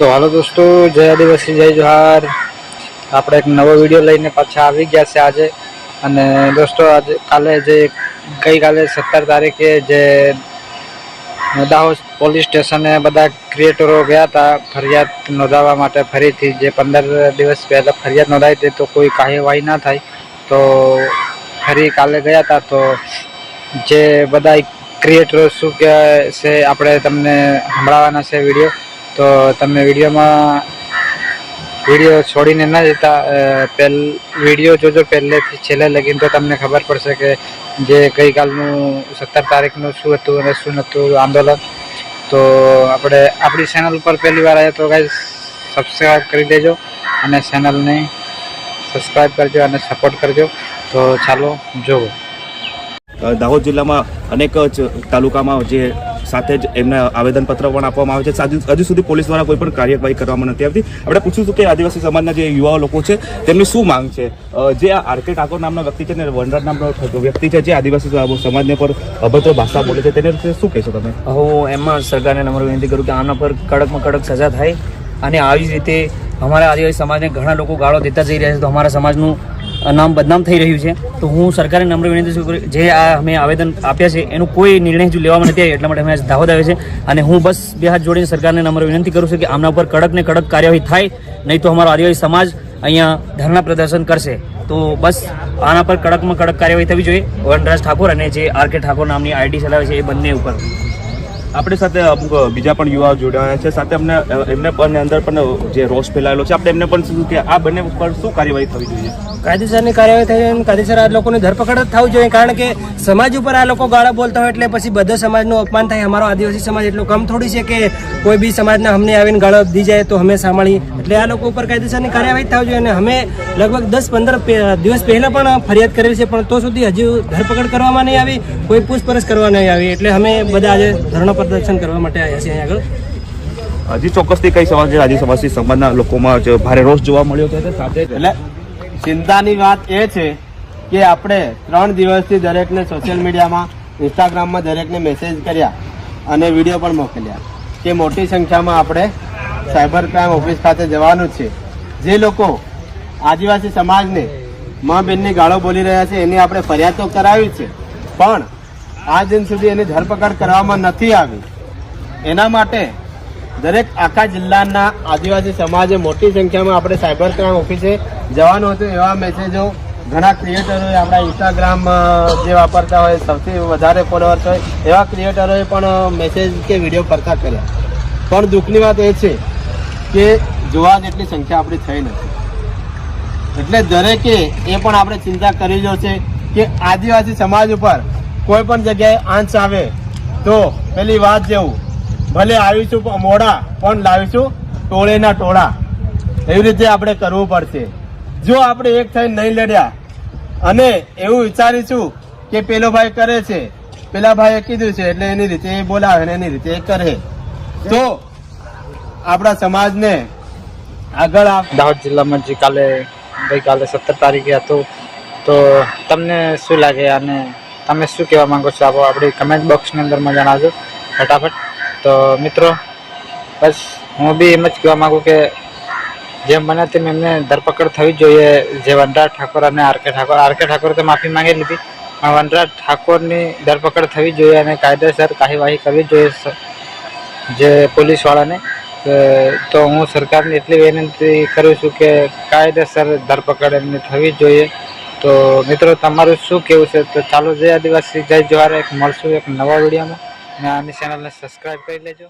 તો હાલો દોસ્તો, જય આદિવાસી, જય જોહાર. આપણે એક નવો વીડિયો લઈને પાછા આવી ગયા છે આજે. અને દોસ્તો, આજે કાલે જે, ગઈકાલે સત્તર તારીખે જે દાહોદ પોલીસ સ્ટેશને બધા ક્રિએટરો ગયા હતા, ફરિયાદ નોંધાવવા માટે ફરીથી, જે પંદર દિવસ પહેલાં ફરિયાદ નોંધાઈ હતી, તો કોઈ કાર્યવાહી ના થાય. તો ફરી કાલે ગયા હતા, તો જે બધા ક્રિએટરો શું કહે છે, આપણે તમને સંભળાવવાના છે વીડિયો. તો તમે વિડીયોમાં વીડિયો છોડીને ના જતા પહેલ વીડિયો જોજો પહેલેથી, છેલ્લે લગીને તો તમને ખબર પડશે કે જે ગઈકાલનું સત્તર તારીખનું શું હતું અને શું નહોતું આંદોલન. તો આપણે, આપણી ચેનલ પર પહેલી વાર આવ્યા તો ગાઈઝ સબસ્ક્રાઈબ કરી દેજો અને ચેનલને સબસ્ક્રાઈબ કરજો અને સપોર્ટ કરજો. તો ચાલો, જોવો. દાહોદ જિલ્લામાં અનેક તાલુકામાં જે સાથે જ એમને આવેદનપત્ર પણ આપવામાં આવે છે. હજુ સુધી પોલીસ દ્વારા કોઈ પણ કાર્યવાહી કરવામાં નથી આવતી. આપણે પૂછીશું કે આદિવાસી સમાજના જે યુવા લોકો છે, તેમની શું માંગ છે? જે આ આર કે ઠાકોર નામના વ્યક્તિ છે ને વનરાજ નામનો વ્યક્તિ છે જે આદિવાસી સમાજને પર અભદ્ર ભાષા બોલે છે, તેને શું કહેશો તમે? હું એમાં સરકારને નમ્ર વિનંતી કરું કે આના પર કડકમાં કડક સજા થાય અને આવી જ રીતે અમારા આદિવાસી સમાજને ઘણા લોકો ગાળો દેતા જઈ રહ્યા છે, તો અમારા સમાજનું નામ બદનામ થઈ રહ્યું છે. તો હું સરકારે નમ્ર વિનંતી છું જે આ અમે આવેદન આપ્યા છે, એનું કોઈ નિર્ણય હજુ લેવામાં નથી આવ્યો, એટલા માટે અમે દાવે આવે છે અને હું બસ બે હાથ જોડીને સરકારને નમ્ર વિનંતી કરું છું કે આમના ઉપર કડક ને કડક કાર્યવાહી થાય, નહીં તો અમારો આદિવાસી સમાજ અહીંયા ધરણા પ્રદર્શન કરશે. તો બસ આના પર કડકમાં કડક કાર્યવાહી થવી જોઈએ. વનરાજ ઠાકોર અને જે આર કે ઠાકોર નામની આઈડી ચલાવે છે એ બંને ઉપર. આપણી સાથે અમુક બીજા પણ યુવાઓ જોડાયા છે. સાથે અમને એમને પણ અંદર પણ જે રોષ ફેલાયેલો છે. આપણે એમને પણ શું કે આ બંને ઉપર શું કાર્યવાહી થવી જોઈએ? કાયદેસરની કાર્યવાહી થઈ અને કાયદેસર આ લોકોની ધરપકડ જ થવું જોઈએ, કારણ કે સમાજ ઉપર આ લોકો ગાળા બોલતા હોય એટલે પછી બધા સમાજનું અપમાન થાય. અમારો આદિવાસી સમાજ એટલો કમ થોડી છે કે કોઈ બી સમાજના અમને આવીને ગાળો દી જાય તો અમે સાંભળી એટલે આ લોકો ઉપર કાયદેસરની કાર્યવાહી થવી જોઈએ અને અમે લગભગ દસ પંદર દિવસ પહેલા પણ ફરિયાદ કરેલી છે પણ તો સુધી હજુ ધરપકડ કરવામાં નહીં આવી કોઈ પૂછપરછ કરવા નહીં આવી. એટલે અમે બધા આજે ધરણા પ્રદર્શન કરવા માટે આવ્યા છીએ આગળ. હજી ચોક્કસથી કઈ સવાલ છે? સમાજથી સમાજના લોકોમાં જે ભારે રોષ જોવા મળ્યો છે સાથે એટલે ચિંતાની વાત એ છે કે આપણે ત્રણ દિવસથી દરેકને સોશિયલ મીડિયામાં ઇન્સ્ટાગ્રામમાં દરેકને મેસેજ કર્યા અને વીડિયો પણ મોકલ્યા કે મોટી સંખ્યામાં આપણે સાયબર ક્રાઇમ ઓફિસ ખાતે જવાનું છે. જે લોકો આદિવાસી સમાજને મા બેનની ગાળો બોલી રહ્યા છે, એની આપણે ફરિયાદ તો કરાવી છે. પણ આ દિન સુધી એની ધરપકડ કરવામાં નથી આવી. એના માટે દરેક આખા જિલ્લાના આદિવાસી સમાજે મોટી સંખ્યામાં આપણે સાયબર ક્રાઇમ ઓફિસે જવાનું હતું, એવા મેસેજો ઘણા ક્રિએટરોએ આપણા ઇન્સ્ટાગ્રામ જે વાપરતા હોય, સૌથી વધારે ફોલોઅર્સ હોય, એવા ક્રિએટરોએ પણ મેસેજ કે વીડિયો કરતા કર્યા. પણ દુઃખની વાત એ છે કે જોવા જેટલી સંખ્યા આપણી થઈ નથી. એટલે દરેકે એ પણ આપણે ચિંતા કરી જોશે કે આદિવાસી સમાજ ઉપર કોઈ પણ જગ્યાએ આંચ આવે તો પેલી વાત જેવું, ભલે આવીશું મોડા, પણ લાવીશું ટોળેના ટોળા. એવી રીતે આપણે કરવું પડશે. જો આપણે એક થઈને નહીં લડ્યા, અને એવું વિચારીશું કે પેલો ભાઈ કરે છે, પેલા ભાઈએ કીધું છે, એટલે એની રીતે એ બોલાવે ને એની રીતે એ કરે. તો આપણા સમાજને આગળ દાહોદ જિલ્લામાં જે કાલે, ગઈકાલે સત્તર તારીખે હતું, તો તમને શું લાગે અને તમે શું કહેવા માંગો છો? આપો આપણી કમેન્ટ બોક્સની અંદરમાં જણાવજો, ફટાફટ. તો મિત્રો, બસ, હું બી એમ જ કહેવા માંગુ કે જેમ બને તેમ એમને ધરપકડ થવી જોઈએ. જે વનરાજ ઠાકોર અને R K Thakor, R K ઠાકોરે તો માફી માંગી લીધી, પણ વનરાજ ઠાકોરની ધરપકડ થવી જોઈએ અને કાયદેસર કાર્યવાહી કરવી જોઈએ જે પોલીસવાળાને. તો હું સરકારને એટલી વિનંતી કરું છું કે કાયદેસર ધરપકડ એમની થવી જોઈએ. તો મિત્રો, તમારું શું કેવું છે? તો ચાલો, જય આદિવાસી, જય જવાહર. એક મળશું એક નવા વિડીયોમાં. અને આની ચેનલને સબસ્ક્રાઈબ કરી લેજો.